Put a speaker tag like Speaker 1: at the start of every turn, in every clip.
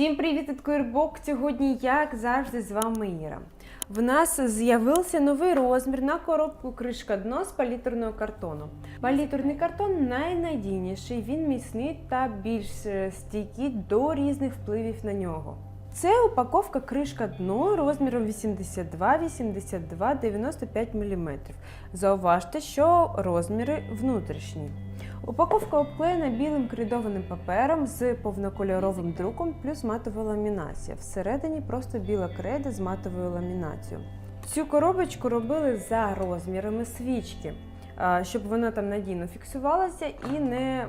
Speaker 1: Всім привіт від Куірбок! Сьогодні, як завжди, з вами Іра. В нас з'явився новий розмір на коробку кришка дно з палітрного картону. Палітрний картон найнадійніший, він міцний та більш е, стійкий до різних впливів на нього. Це упаковка кришка дно розміром 82, 82, 95 мм. Зауважте, що розміри внутрішні. Упаковка обклеєна білим кридованим папером з повнокольоровим друком плюс матова ламінація. Всередині просто біла креда з матовою ламінацією. Цю коробочку робили за розмірами свічки, щоб вона там надійно фіксувалася і не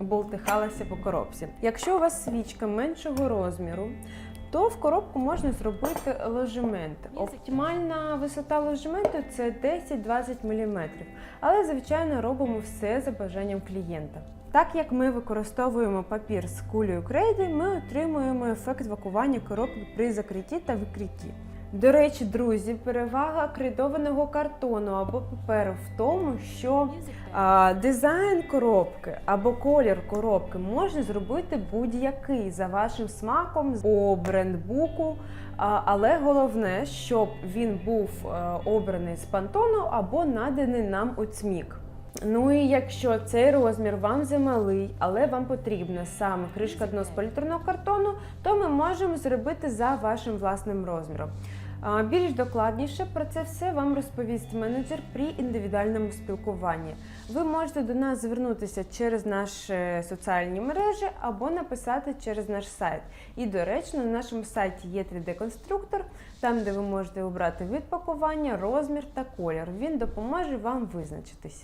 Speaker 1: болтихалася по коробці. Якщо у вас свічка меншого розміру, то в коробку можна зробити ложемент. Оптимальна висота ложементу це 10-20 мм, але звичайно робимо все за бажанням клієнта. Так як ми використовуємо папір з кулею крейди, ми отримуємо ефект вакування коробки при закритті та викритті. До речі, друзі, перевага крейдованого картону або паперу в тому, що а, дизайн коробки або колір коробки можна зробити будь-який за вашим смаком по брендбуку. А, але головне, щоб він був е, обраний з пантону або наданий нам у цмік. Ну і якщо цей розмір вам замалий, але вам потрібна саме кришка дно з політрного картону, то ми можемо зробити за вашим власним розміром. Більш докладніше про це все вам розповість менеджер при індивідуальному спілкуванні. Ви можете до нас звернутися через наші соціальні мережі або написати через наш сайт. І, до речі, на нашому сайті є 3D-конструктор, там, де ви можете обрати вид пакування, розмір та колір. Він допоможе вам визначитись.